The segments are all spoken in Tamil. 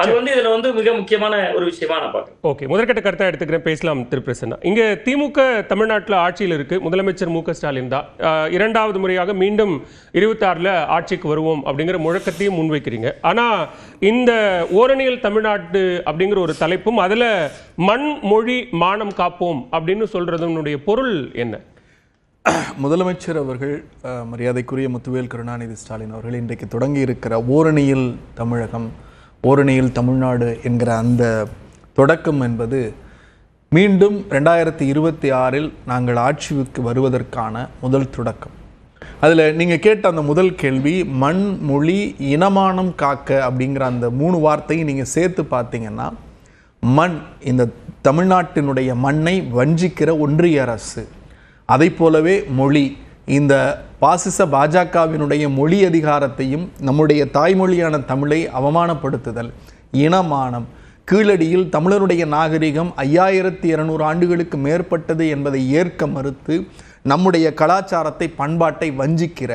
அது வந்து இதுல வந்து மிக முக்கியமான ஒரு விஷயமா நான் பார்க்கிறேன். ஓகே முதற்கட்ட கருத்தை எடுத்துக்கிறேன். பேசலாம் திரு பிரசன்னா. இங்க திமுக தமிழ்நாட்டில் ஆட்சியில் இருக்கு. முதலமைச்சர் மு க ஸ்டாலின் தான். இரண்டாவது முறையாக மீண்டும் இருபத்தாறுல ஆட்சிக்கு வருவோம் அப்படிங்கிற முழக்கத்தையும் முன்வைக்கிறீங்க. ஆனா இந்த ஓரணியல் தமிழ்நாட்டு அப்படிங்கிற ஒரு தலைப்பும் அதுல மண் மொழி மானம் காப்போம் அப்படின்னு சொல்றதனுடைய பொருள் என்ன? முதலமைச்சர் அவர்கள் மரியாதைக்குரிய முத்துவேல் கருணாநிதி ஸ்டாலின் அவர்கள் இன்றைக்கு தொடங்கி இருக்கிற ஓரணியில் தமிழகம் ஓரணியில் தமிழ்நாடு என்கிற அந்த தொடக்கம் என்பது மீண்டும் ரெண்டாயிரத்தி இருபத்தி ஆறில் நாங்கள் ஆட்சிக்கு வருவதற்கான முதல் தொடக்கம். அதில் நீங்கள் கேட்ட அந்த முதல் கேள்வி மண் மொழி இனமானம் காக்க அப்படிங்கிற அந்த மூணு வார்த்தையும் நீங்கள் சேர்த்து பார்த்தீங்கன்னா மண் இந்த தமிழ்நாட்டினுடைய மண்ணை வஞ்சிக்கிற ஒன்றிய அரசு. அதை போலவே மொழி இந்த பாசிச பாஜகவினுடைய மொழி அதிகாரத்தையும் நம்முடைய தாய்மொழியான தமிழை அவமானப்படுத்துதல் இனமானம் கீழடியில் தமிழருடைய நாகரிகம் ஐயாயிரத்தி இருநூறு ஆண்டுகளுக்கு மேற்பட்டது என்பதை ஏற்க மறுத்து நம்முடைய கலாச்சாரத்தை பண்பாட்டை வஞ்சிக்கிற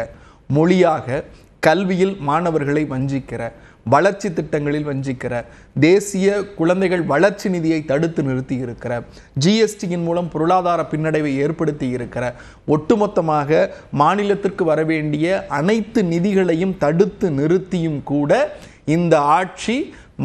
மொழியாக கல்வியில் மாணவர்களை வஞ்சிக்கிற வளர்ச்சி திட்டங்களில் வஞ்சிக்கிற தேசிய குழந்தைகள் வளர்ச்சி நிதியை தடுத்து நிறுத்தி இருக்கிற ஜிஎஸ்டியின் மூலம் பொருளாதார பின்னடைவை ஏற்படுத்தி இருக்கிற ஒட்டுமொத்தமாக மாநிலத்திற்கு வர வேண்டிய அனைத்து நிதிகளையும் தடுத்து நிறுத்தியும் கூட இந்த ஆட்சி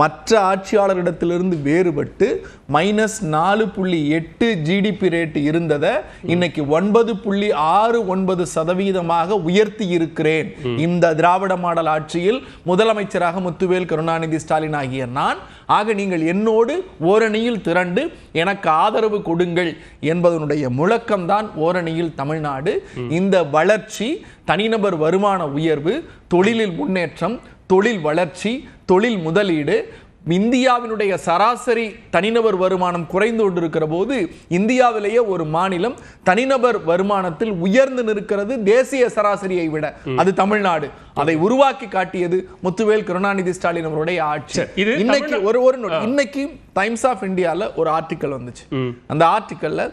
மற்ற ஆட்சியாளரிடத்திலிருந்து வேறுபட்டு மைனஸ் நாலு புள்ளி எட்டு ஜிடிபி ரேட் இருந்ததை இன்னைக்கு ஒன்பது புள்ளி ஆறு ஒன்பது சதவீதமாக உயர்த்தி இருக்கிறேன். இந்த திராவிட மாடல் ஆட்சியில் முதலமைச்சராக முத்துவேல் கருணாநிதி ஸ்டாலின் ஆகிய நான் ஆக நீங்கள் என்னோடு ஓரணியில் திரண்டு எனக்கு ஆதரவு கொடுங்கள் என்பதனுடைய முழக்கம்தான் ஓரணியில் தமிழ்நாடு. இந்த வளர்ச்சி தனிநபர் வருமான உயர்வு தொழிலில் முன்னேற்றம் தொழில் வளர்ச்சி தொழில் முதலீடு இந்தியாவினுடைய சராசரி தனிநபர் வருமானம் குறைந்து கொண்டிருக்கிற போது இந்தியாவிலேயே ஒரு மாநிலம் தனிநபர் வருமானத்தில் உயர்ந்து நிற்கிறது தேசிய சராசரியை விட. அது தமிழ்நாடு. அதை உருவாக்கி காட்டியது முத்துவேல் கருணாநிதி ஸ்டாலின் அவருடைய ஆட்சி. இன்னைக்கு ஒரு ஒரு. இன்னைக்கு டைம்ஸ் ஆஃப் இந்தியால ஒரு ஆர்டிக்கல் வந்துச்சு. அந்த ஆர்டிக்கல்ல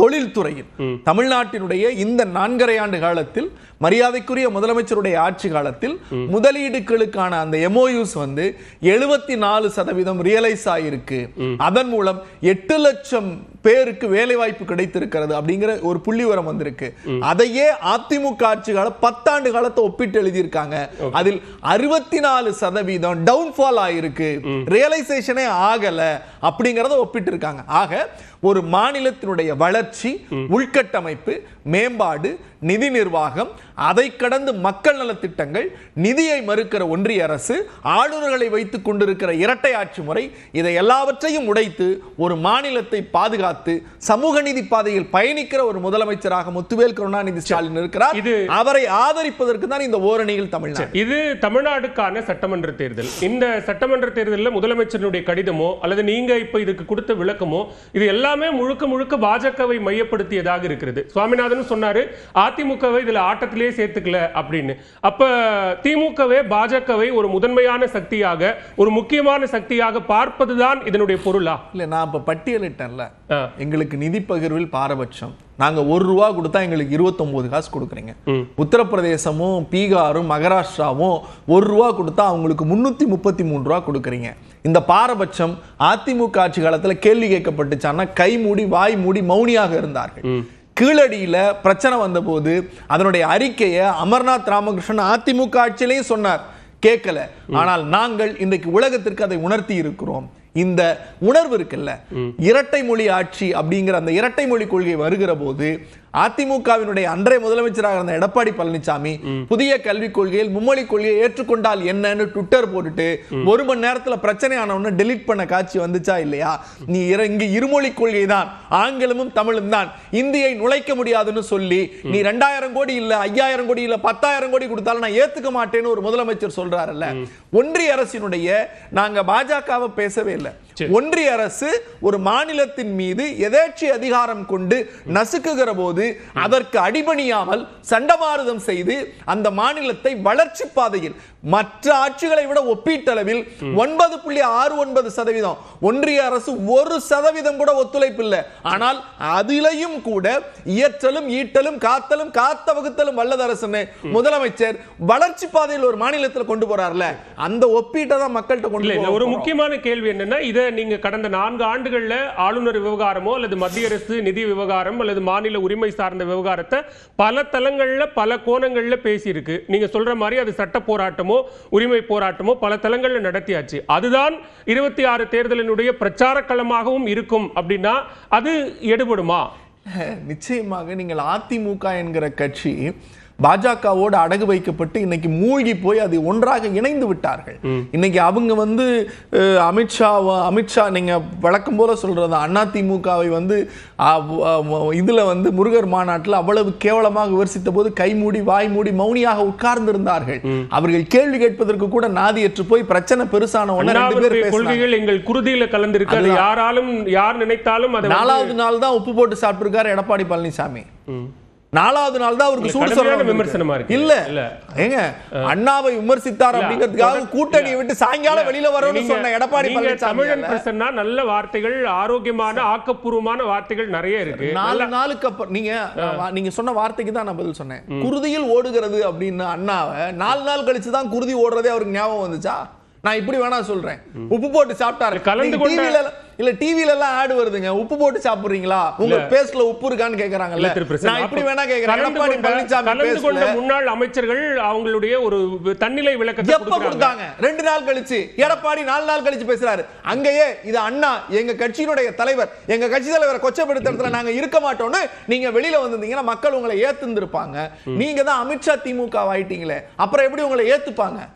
தொழில்துறையில். தமிழ்நாட்டினுடைய இந்த நான்கரை ஆண்டு காலத்தில் மரியாதைக்குரிய முதலமைச்சருடைய ஆட்சி காலத்தில் முதலீடுகளுக்கான அந்த எம்ஓயூஸ் வந்து எழுபத்தி நாலு சதவீதம் ரியலைஸ் ஆயிருக்கு. அதன் மூலம் எட்டு லட்சம் பேருக்கு வேலை வாய்ப்பு கிடைத்திருக்கிறது அப்படிங்கிற ஒரு புள்ளி வந்திருக்கு. அதையே அதிமுக ஆட்சி கால பத்தாண்டு காலத்தை ஒப்பிட்டு எழுதியிருக்காங்க. அதில் அறுபத்தி நாலு சதவீதம் டவுன்ஃபால் ஆயிருக்கு. ரியலைசேஷனே ஆகல அப்படிங்கறத ஒப்பிட்டு இருக்காங்க ஆக ஒரு மாநிலத்தினுடைய வளர்ச்சி உள்கட்டமைப்பு மேம்பாடு நிதி நிர்வாகம் அதை கடந்து மக்கள் நலத்திட்டங்கள் நிதியை மறுக்கிற ஒன்றிய அரசு ஆளுநர்களை வைத்துக் கொண்டிருக்கிற இரட்டை ஆட்சி முறை இதை எல்லாவற்றையும் உடைத்து ஒரு மாநிலத்தை பாதுகாத்து சமூக நீதி பாதையில் பயணிக்கிற ஒரு முதலமைச்சராக முத்துவேல் கருணாநிதி ஸ்டாலின் இருக்கிறார். இது- அவரை ஆதரிப்பதற்கு தான் இந்த ஓரணியில் தமிழ்நாடு. இது தமிழ்நாடுக்கான சட்டமன்ற தேர்தல். இந்த சட்டமன்ற தேர்தலில் முதலமைச்சருடைய கடிதமோ அல்லது நீங்க இப்ப இதுக்கு கொடுத்த விளக்கமோ இது எல்லாமே முழுக்க முழுக்க பாஜகவை மையப்படுத்தியதாக இருக்கிறது. சுவாமிநாதன் சொன்னாரு அதிமுகவை இதுல ஆட்டத்திலேயே சேர்த்துக்கல அப்படின்னு. அப்ப திமுகவே பாஜகவை ஒரு முதன்மையான சக்தியாக ஒரு முக்கியமான சக்தியாக பார்ப்பதுதான் இதனுடைய பொருளா? இல்ல நான் இப்ப பட்டியலிட்டேன்ல. எங்களுக்கு நிதி பகிர்வில் பாரபட்சம். நாங்க ஒரு ரூபா கொடுத்தா எங்களுக்கு 29 காசு கொடுக்குறீங்க. உத்தரப்பிரதேசமும் பீகாரும் மகாராஷ்டிராவும் ஒரு ரூபா கொடுத்தா அவங்களுக்கு முன்னூத்தி முப்பத்தி மூணு ரூபா கொடுக்குறீங்க. இந்த பாரபட்சம் அதிமுக ஆட்சி காலத்துல கேள்வி கேட்கப்பட்டுச்சான்னா கை மூடி வாய் மூடி மௌனியாக இருந்தார்கள். கீழடியில பிரச்சனை வந்தபோது அதனுடைய அறிக்கையை அமர்நாத் ராமகிருஷ்ணன் அதிமுக ஆட்சியிலையும் சொன்னார். கேட்கல. ஆனால் நாங்கள் இன்றைக்கு உலகத்திற்கு அதை உணர்த்தி இருக்கிறோம். இந்த உணர்வு இருக்குல்ல. இரட்டை மொழி ஆட்சி அப்படிங்கிற அந்த இரட்டை மொழி கொள்கை வருகிற போது அதிமுகவினுடைய அன்றைய முதலமைச்சராக இருந்த எடப்பாடி பழனிசாமி புதிய கல்விக் கொள்கையில் மும்மொழி கொள்கையை ஏற்றுக்கொண்டால் என்னன்னு ட்விட்டர் போட்டுட்டு ஒரு மணி நேரத்துல பிரச்சனை ஆனவொன்னு டெலீட் பண்ண காட்சி வந்துச்சா இல்லையா? நீ இங்க இருமொழி கொள்கை தான் ஆங்கிலமும் தமிழும் தான். இந்தியை நுழைக்க முடியாதுன்னு சொல்லி நீ ரெண்டாயிரம் கோடி இல்ல ஐயாயிரம் கோடி இல்ல பத்தாயிரம் கோடி கொடுத்தாலும் நான் ஏத்துக்க மாட்டேன்னு ஒரு முதலமைச்சர் சொல்றாருல்ல. ஒன்றிய அரசினுடைய நாங்க பாஜகவை பேசவே இல்லை. ஒன்றிய அரசு ஒரு மாநிலத்தின் மீது எதேச்சி அதிகாரம் கொண்டு நசுக்குகிற போது அதற்கு அடிபணியாமல் சண்டமாருதம் செய்து அந்த மாநிலத்தை வளர்ச்சி பாதையில் மற்ற ஆட்சிகளை விட ஒப்பீட்டளவில் ஒன்பது புள்ளி ஆறு ஒன்பது சதவீதம். ஒன்றிய அரசு ஒரு சதவீதம் கூட ஒத்துழைப்பு இல்லை. ஆனால் அதிலையும் கூட இயற்றலும் ஈட்டலும் காத்தலும் காத்த வகுத்தலும் வல்லது அரசுன்னு முதலமைச்சர் வளர்ச்சி பாதையில் ஒரு மாநிலத்தில் கொண்டு போறார்ல. அந்த ஒப்பீட்டை தான் மக்கள்கிட்ட கொண்டு ஒரு. முக்கியமான கேள்வி என்னன்னா இதை நீங்க கடந்த நான்கு ஆண்டுகள்ல ஆளுநர் விவகாரமோ அல்லது மத்திய அரசு நிதி விவகாரம் அல்லது மாநில உரிமை சார்ந்த விவகாரத்தை பல தளங்கள்ல பல கோணங்கள்ல பேசியிருக்கு. நீங்க சொல்ற மாதிரி அது சட்ட போராட்டமோ உரிமை போராட்டமோ பல தளங்கள்ல நடத்தியாச்சு. அதுதான் இருபத்தி ஆறு தேர்தலினுடைய பிரச்சார களமாகவும் இருக்கும் அப்படின்னா அது எடுபடுமா? நிச்சயமாக நீங்கள் அதிமுக என்கிற கட்சி பாஜகவோடு அடகு வைக்கப்பட்டு இன்னைக்கு மூழ்கி போய் அது ஒன்றாக இணைந்து விட்டார்கள். இன்னைக்கு அவங்க வந்து அமித்ஷா அமித்ஷா நீங்க வழக்கம் போல சொல்றது அதிமுகவை வந்து இதுல வந்து முருகர் மாநாட்டில் அவ்வளவு கேவலமாக விமர்சித்த போது கை மூடி வாய் மூடி மௌனியாக உட்கார்ந்து இருந்தார்கள் அவர்கள் கேள்வி கேட்பதற்கு கூட நாதியற்று போய் பிரச்சனை பெருசான கொள்கைகள் எங்கள் குருதியில கலந்திருக்கு அது அதுதான். யாராலும் யார் நினைத்தாலும் நாலாவது நாள் தான் உப்பு போட்டு சாப்பிட்டிருக்காரு எடப்பாடி பழனிசாமி. நாலாவது நாள் தான் அவருக்கு சூடு சொரணம் விமர்சனமா இருக்கு. இல்ல. இல்ல. ஏங்க அண்ணாவை விமர்சித்தார் அப்படிங்கிறதுக்காக கூட்டணியை விட்டு சாயங்காலம் வெளியில வரணும்னு சொன்ன எடப்பாடி பழனிசாமி தமிழன். பிரசன்னா நல்ல வார்த்தைகள் ஆரோக்கியமான ஆக்கப்பூர்வமான வார்த்தைகள் நிறைய இருக்கு. நாலு நாளுக்கு அப்புறம் நீங்க நீங்க சொன்ன வார்த்தைக்கு தான் நான் பதில் சொன்னேன். குருதியில் ஓடுகிறது அப்படின்னு அண்ணாவை நாலு நாள் கழிச்சு தான் குருதி ஓடுறதே அவருக்கு ஞாபகம் வந்துச்சா? நான் இப்படி வேணா சொல்றேன். உப்பு போட்டு சாப்பிட்டாரு. கலந்து கொண்ட- இல்ல டிவில எல்லாம் ஆடு வருதுங்க. உப்பு போட்டு சாப்பிடுறீங்களா? உங்க பேஸ்ட்ல உப்பு இருக்கான்னு கேக்குறாங்கல்ல. நான் இப்படி வேணா கேக்குறேன். கலந்து எடப்பாடி கொண்ட- பழனிசாமி கலந்து கொண்ட பேசல முன்னாள் அமைச்சர்கள் அவங்களுடைய ஒரு தன்னிலை விளக்கத்தை எப்ப. கொடுத்தாங்க? ரெண்டு நாள் கழிச்சு. எடப்பாடி நாலு நாள் கழிச்சு பேசுறாரு. அங்கேயே இது அண்ணா எங்க கட்சியினுடைய தலைவர் எங்க கட்சி தலைவரை கொச்சப்படுத்துறதுல நாங்க இருக்க மாட்டோம்னு நீங்க வெளியில வந்திருந்தீங்கன்னா மக்கள் உங்களை ஏத்துந்திருப்பாங்க. நீங்க தான் அமித்ஷா திமுக ஆயிட்டீங்களே. அப்புறம் எப்படி உங்களை ஏத்துப்பாங்க?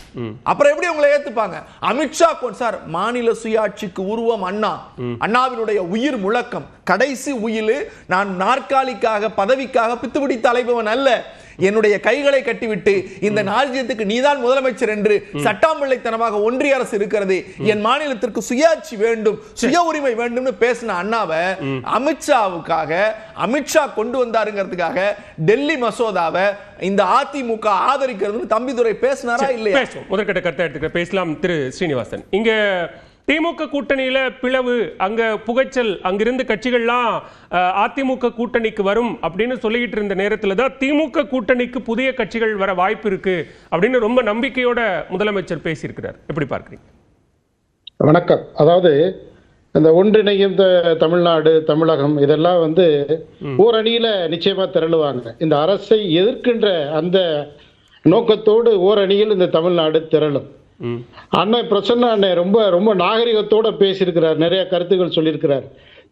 அப்புறம் எப்படி உங்களை ஏத்துப்பாங்க? அமித்ஷா சார் மாநில சுயாட்சிக்கு உருவம் அண்ணா. அண்ணாவினுடைய உயிர் முழக்கம். கடைசி உயிர் நான் நாற்காலிக்காக பதவிக்காக பித்து பிடித்த அலைபவன் அல்ல. என்னுடைய கைகளை கட்டிவிட்டு இந்த ராஜ்யத்துக்கு நீதான் முதலமைச்சர் என்று சட்டாம்பிள்ளைத்தனமாக ஒன்றிய அரசு இருக்கிறது. என் மாநிலத்திற்கு சுயாட்சி வேண்டும் சுய உரிமை வேண்டும்னு பேசின அண்ணாவை அமித்ஷாவுக்காக அமித்ஷா கொண்டு வந்தாருங்கிறதுக்காக டெல்லி மசோதாவை இந்த அதிமுக ஆதரிக்கிறதுன்னு தம்பிதுரை பேசினாரா இல்லையா? முதற்கட்ட கருத்தை எடுத்துக்க பேசலாம் திரு ஸ்ரீனிவாசன். இங்க திமுக கூட்டணியில பிளவு அங்க புகைச்சல் அங்கிருந்து கட்சிகள்லாம் அதிமுக கூட்டணிக்கு வரும் அப்படின்னு சொல்லிக்கிட்டு இருந்த நேரத்துல தான் திமுக கூட்டணிக்கு புதிய கட்சிகள் வர வாய்ப்பு இருக்கு அப்படின்னு ரொம்ப நம்பிக்கையோட முதலமைச்சர் பேசியிருக்கிறார். எப்படி பார்க்கறீங்க? வணக்கம். அதாவது இந்த ஒன்றிணையும் தமிழ்நாடு தமிழகம் இதெல்லாம் வந்து ஓரணியில நிச்சயமா திரளுவாங்க. இந்த அரசை எதிர்க்கின்ற அந்த நோக்கத்தோடு ஓரணியில் இந்த தமிழ்நாடு திரளும். அண்ணன் பிரசன்ன அண்ணன் ரொம்ப ரொம்ப நாகரிகத்தோட பேசியிருக்கிறார். நிறைய கருத்துக்கள் சொல்லியிருக்கிறார்.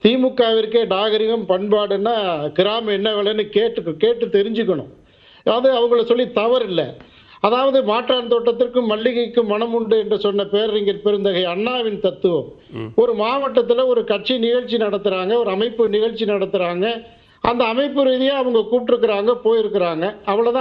திமுகவிற்கே நாகரிகம் பண்பாடுன்னா கிராமம் என்ன விலைன்னு கேட்டு கேட்டு தெரிஞ்சுக்கணும். அது அவங்கள சொல்லி தவறில்லை. அதாவது மாற்றான் தோட்டத்திற்கும் மல்லிகைக்கும் மனம் உண்டு என்று சொன்ன பேரறிஞர் பெருந்தகை அண்ணாவின் தத்துவம். ஒரு மாவட்டத்தில் ஒரு கட்சி நிகழ்ச்சி நடத்துறாங்க ஒரு அமைப்பு நிகழ்ச்சி நடத்துறாங்க. அந்த அமைப்பு ரீதியாக அவங்க கூப்பிட்டுருக்குறாங்க போயிருக்கிறாங்க. அவ்வளவுதான்.